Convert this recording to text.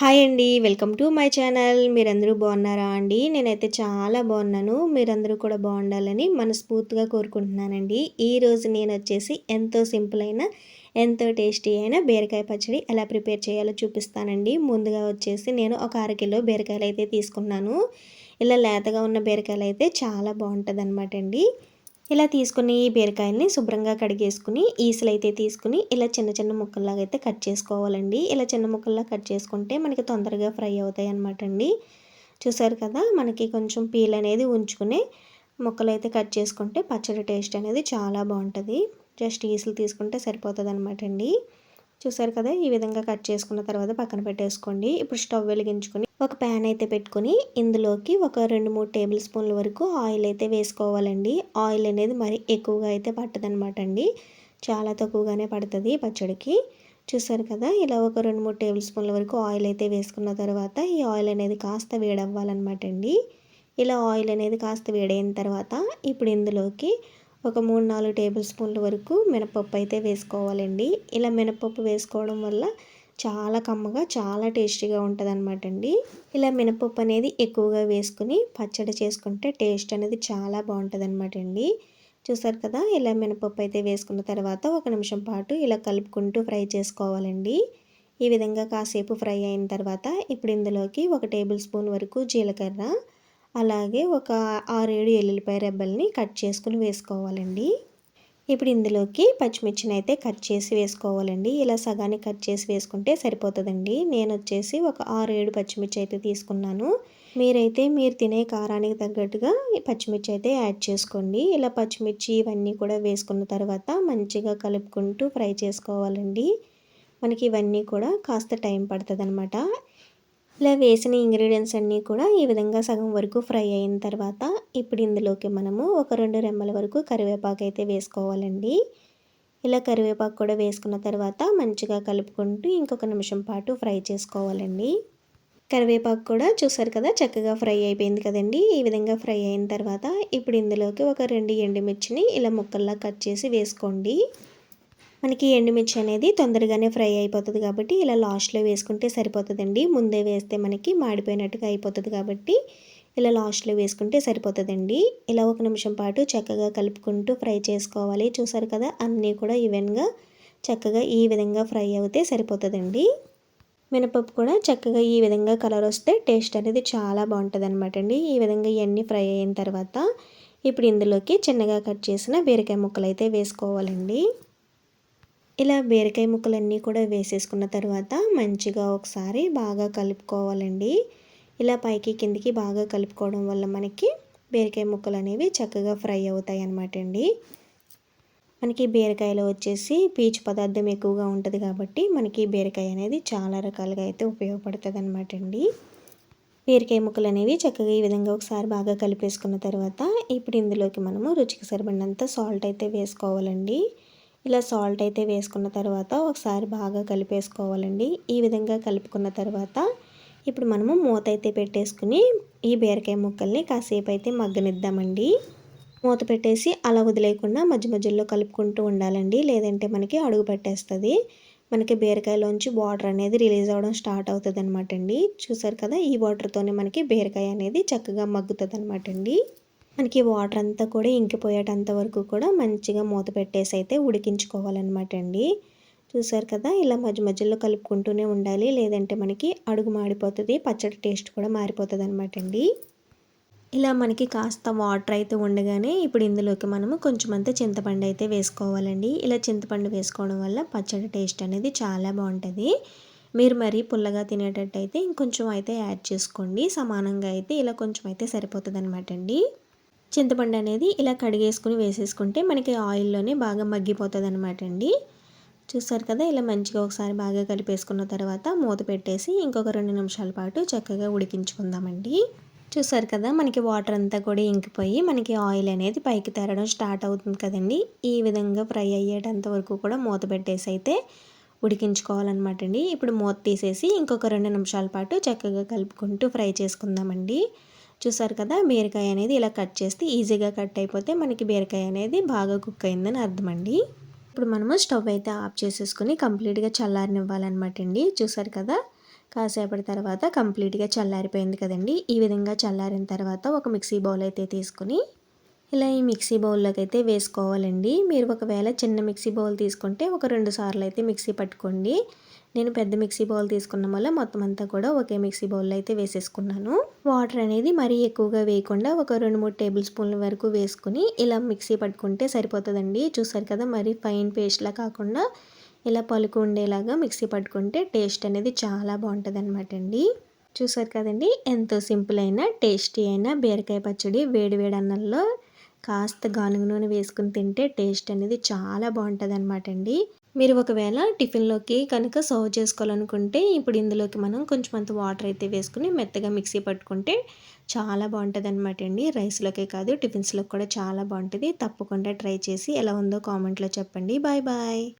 Hi అండి welcome to my channel. మీరందరూ బాగున్నారా అండి? నేనైతే చాలా బాగున్నాను. మీరందరూ కూడా బాగుండాలని మనస్ఫూర్తిగా కోరుకుంటున్నానండి. ఈరోజు నేను వచ్చేసి ఎంతో సింపుల్ అయిన ఎంతో టేస్టీ అయిన బీరకాయ పచ్చడి ఎలా ప్రిపేర్ చేయాలో చూపిస్తానండి. ముందుగా వచ్చేసి నేను ఒక అర కిలో బీరకాయలు అయితే తీసుకున్నాను. ఇలా లేతగా ఉన్న బీరకాయలు అయితే చాలా బాగుంటుంది అనమాట అండి. ఇలా తీసుకుని ఈ బీరకాయల్ని శుభ్రంగా కడిగేసుకుని ఈసలు అయితే తీసుకుని ఇలా చిన్న చిన్న ముక్కల్లాగా అయితే కట్ చేసుకోవాలండి. ఇలా చిన్న ముక్కల్లా కట్ చేసుకుంటే మనకి తొందరగా ఫ్రై అవుతాయి అనమాట అండి. చూసారు కదా మనకి కొంచెం పీల్ అనేది ఉంచుకుని ముక్కలు అయితే కట్ చేసుకుంటే పచ్చడి టేస్ట్ అనేది చాలా బాగుంటుంది. జస్ట్ ఈసులు తీసుకుంటే సరిపోతుంది అనమాట అండి. చూసారు కదా? ఈ విధంగా కట్ చేసుకున్న తర్వాత పక్కన పెట్టేసుకోండి. ఇప్పుడు స్టవ్ వెలిగించుకొని ఒక ప్యాన్ అయితే పెట్టుకొని ఇందులోకి ఒక రెండు మూడు టేబుల్ స్పూన్ల వరకు ఆయిల్ అయితే వేసుకోవాలండి. ఆయిల్ అనేది మరి ఎక్కువగా అయితే పట్టదనమాట అండి. చాలా తక్కువగానే పడుతుంది పచ్చడికి. చూసారు కదా? ఇలా ఒక రెండు మూడు టేబుల్ స్పూన్ల వరకు ఆయిల్ అయితే వేసుకున్న తర్వాత ఈ ఆయిల్ అనేది కాస్త వేడవ్వాలన్నమాట అండి. ఇలా ఆయిల్ అనేది కాస్త వేడైన తర్వాత ఇప్పుడు ఇందులోకి ఒక మూడు నాలుగు టేబుల్ స్పూన్ల వరకు మినపప్పు అయితే వేసుకోవాలండి. ఇలా మినపప్పు వేసుకోవడం వల్ల చాలా కమ్మగా చాలా టేస్టీగా ఉంటుంది అనమాట అండి. ఇలా మినపప్పు అనేది ఎక్కువగా వేసుకుని పచ్చడి చేసుకుంటే టేస్ట్ అనేది చాలా బాగుంటుంది అనమాట అండి. చూసారు కదా ఇలా మినపప్పు అయితే వేసుకున్న తర్వాత ఒక నిమిషం పాటు ఇలా కలుపుకుంటూ ఫ్రై చేసుకోవాలండి. ఈ విధంగా కాసేపు ఫ్రై అయిన తర్వాత ఇప్పుడు ఇందులోకి ఒక టేబుల్ స్పూన్ వరకు జీలకర్ర అలాగే ఒక ఆరేడు ఎల్లుల్లిపాయ రెబ్బల్ని కట్ చేసుకుని వేసుకోవాలండి. ఇప్పుడు ఇందులోకి పచ్చిమిర్చిని అయితే కట్ చేసి వేసుకోవాలండి. ఇలా సగాన్ని కట్ చేసి వేసుకుంటే సరిపోతుందండి. నేను వచ్చేసి ఒక ఆరు ఏడు పచ్చిమిర్చి అయితే తీసుకున్నాను. మీరైతే మీరు తినే కారానికి తగ్గట్టుగా పచ్చిమిర్చి అయితే యాడ్ చేసుకోండి. ఇలా పచ్చిమిర్చి ఇవన్నీ కూడా వేసుకున్న తర్వాత మంచిగా కలుపుకుంటూ ఫ్రై చేసుకోవాలండి. మనకి ఇవన్నీ కూడా కాస్త టైం పడుతుంది అనమాట ఇలా వేసిన ఇంగ్రీడియంట్స్ అన్నీ కూడా ఈ విధంగా సగం వరకు ఫ్రై అయిన తర్వాత ఇప్పుడు ఇందులోకి మనము ఒక రెండు రెమ్మల వరకు కరివేపాకు అయితే వేసుకోవాలండి. ఇలా కరివేపాకు కూడా వేసుకున్న తర్వాత మంచిగా కలుపుకుంటూ ఇంకొక నిమిషం పాటు ఫ్రై చేసుకోవాలండి. కరివేపాకు కూడా చూసారు కదా చక్కగా ఫ్రై అయిపోయింది కదండి. ఈ విధంగా ఫ్రై అయిన తర్వాత ఇప్పుడు ఇందులోకి ఒక రెండు ఎండుమిర్చిని ఇలా ముక్కల్లా కట్ చేసి వేసుకోండి. మనకి ఎండుమిర్చి అనేది తొందరగానే ఫ్రై అయిపోతుంది కాబట్టి ఇలా లాస్ట్లో వేసుకుంటే సరిపోతుందండి. ముందే వేస్తే మనకి మాడిపోయినట్టుగా అయిపోతుంది కాబట్టి ఇలా లాస్ట్లో వేసుకుంటే సరిపోతుందండి. ఇలా ఒక నిమిషం పాటు చక్కగా కలుపుకుంటూ ఫ్రై చేసుకోవాలి. చూసారు కదా అన్నీ కూడా ఈవెన్గా చక్కగా ఈ విధంగా ఫ్రై అవుతే సరిపోతుందండి. మినపప్పు కూడా చక్కగా ఈ విధంగా కలర్ వస్తే టేస్ట్ అనేది చాలా బాగుంటుంది అనమాట అండి. ఈ విధంగా ఇవన్నీ ఫ్రై అయిన తర్వాత ఇప్పుడు ఇందులోకి చిన్నగా కట్ చేసిన బీరకాయ ముక్కలు అయితే వేసుకోవాలండి. ఇలా బీరకాయ ముక్కలన్నీ కూడా వేసేసుకున్న తర్వాత మంచిగా ఒకసారి బాగా కలుపుకోవాలండి. ఇలా పైకి కిందికి బాగా కలుపుకోవడం వల్ల మనకి బీరకాయ ముక్కలు అనేవి చక్కగా ఫ్రై అవుతాయి అన్నమాట అండి. మనకి బీరకాయలో వచ్చేసి పీచు పదార్థం ఎక్కువగా ఉంటుంది కాబట్టి మనకి బీరకాయ అనేది చాలా రకాలుగా అయితే ఉపయోగపడుతుంది అనమాట అండి. బీరకాయ ముక్కలు అనేవి చక్కగా ఈ విధంగా ఒకసారి బాగా కలిపేసుకున్న తర్వాత ఇప్పుడు ఇందులోకి మనము రుచికి సరిపడినంత సాల్ట్ అయితే వేసుకోవాలండి. ఇలా సాల్ట్ అయితే వేసుకున్న తర్వాత ఒకసారి బాగా కలిపేసుకోవాలండి. ఈ విధంగా కలుపుకున్న తర్వాత ఇప్పుడు మనము మూత అయితే పెట్టేసుకుని ఈ బీరకాయ ముక్కల్ని కాసేపు అయితే మగ్గనిద్దామండి. మూత పెట్టేసి అలా వదిలేయకుండా మధ్య మధ్యలో కలుపుకుంటూ ఉండాలండి. లేదంటే మనకి అడుగు పెట్టేస్తుంది. మనకి బీరకాయలోంచి వాటర్ అనేది రిలీజ్ అవ్వడం స్టార్ట్ అవుతుంది అనమాట అండి చూసారు కదా ఈ వాటర్తోనే మనకి బీరకాయ అనేది చక్కగా మగ్గుతుంది అనమాట అండి మనకి వాటర్ అంతా కూడా ఇంకిపోయేటంత వరకు కూడా మంచిగా మూత పెట్టేసి అయితే ఉడికించుకోవాలన్నమాట అండి. చూసారు కదా ఇలా మధ్య మధ్యలో కలుపుకుంటూనే ఉండాలి. లేదంటే మనకి అడుగు మాడిపోతుంది పచ్చడి టేస్ట్ కూడా మారిపోతుంది అనమాట అండి. ఇలా మనకి కాస్త వాటర్ అయితే ఉండగానే ఇప్పుడు ఇందులోకి మనము కొంచెం అంతా చింతపండు అయితే వేసుకోవాలండి. ఇలా చింతపండు వేసుకోవడం వల్ల పచ్చడి టేస్ట్ అనేది చాలా బాగుంటుంది. మీరు మరీ పుల్లగా తినేటట్టయితే ఇంకొంచెం అయితే యాడ్ చేసుకోండి. సమానంగా అయితే ఇలా కొంచెం అయితే సరిపోతుంది అనమాట అండి. చింతపండు అనేది ఇలా కడిగేసుకుని వేసేసుకుంటే మనకి ఆయిల్లోనే బాగా మగ్గిపోతుంది అనమాట అండి. చూస్తారు కదా ఇలా మంచిగా ఒకసారి బాగా కలిపేసుకున్న తర్వాత మూత పెట్టేసి ఇంకొక రెండు నిమిషాల పాటు చక్కగా ఉడికించుకుందామండి. చూసారు కదా మనకి వాటర్ అంతా కూడా ఇంకిపోయి మనకి ఆయిల్ అనేది పైకి తేరడం స్టార్ట్ అవుతుంది కదండి. ఈ విధంగా ఫ్రై అయ్యేటంత వరకు కూడా మూత పెట్టేసి అయితే ఉడికించుకోవాలన్నమాట అండి. ఇప్పుడు మూత తీసేసి ఇంకొక రెండు నిమిషాల పాటు చక్కగా కలుపుకుంటూ ఫ్రై చేసుకుందామండి. చూసారు కదా? బీరకాయ అనేది ఇలా కట్ చేస్తే ఈజీగా కట్ అయిపోతే మనకి బీరకాయ అనేది బాగా కుక్ అయిందని అర్థమండి. ఇప్పుడు మనము స్టవ్ అయితే ఆఫ్ చేసేసుకుని కంప్లీట్గా చల్లారనివ్వాలన్నమాట అండి. చూసారు కదా? కాసేపటి తర్వాత కంప్లీట్గా చల్లారిపోయింది కదండి. ఈ విధంగా చల్లారిన తర్వాత ఒక మిక్సీ బౌల్ అయితే తీసుకుని ఇలా ఈ మిక్సీ బౌల్లోకి అయితే వేసుకోవాలండి. మీరు ఒకవేళ చిన్న మిక్సీ బౌల్ తీసుకుంటే ఒక రెండు సార్లు అయితే మిక్సీ పట్టుకోండి. నేను పెద్ద మిక్సీ బౌల్ తీసుకున్న వల్ల మొత్తం అంతా కూడా ఒకే మిక్సీ బౌల్లో అయితే వేసేసుకున్నాను. వాటర్ అనేది మరీ ఎక్కువగా వేయకుండా ఒక రెండు మూడు టేబుల్ స్పూన్ల వరకు వేసుకుని ఇలా మిక్సీ పట్టుకుంటే సరిపోతుందండి. చూసారు కదా మరీ ఫైన్ పేస్ట్లా కాకుండా ఇలా పలుకు ఉండేలాగా మిక్సీ పట్టుకుంటే టేస్ట్ అనేది చాలా బాగుంటుంది అనమాట అండి. చూసారు కదండి ఎంతో సింపుల్ అయిన టేస్టీ అయిన బీరకాయ పచ్చడి వేడి వేడి అన్నంలో కాస్త గానుగ నూనె వేసుకుని తింటే టేస్ట్ అనేది చాలా బాగుంటుంది అనమాట అండి. మీరు ఒకవేళ టిఫిన్లోకి కనుక సర్వ్ చేసుకోవాలనుకుంటే ఇప్పుడు ఇందులోకి మనం కొంచెం అంత వాటర్ అయితే వేసుకుని మెత్తగా మిక్సీ పట్టుకుంటే చాలా బాగుంటుంది అనమాట అండి. రైస్లోకే కాదు టిఫిన్స్లోకి కూడా చాలా బాగుంటుంది. తప్పకుండా ట్రై చేసి ఎలా ఉందో కామెంట్లో చెప్పండి. Bye bye.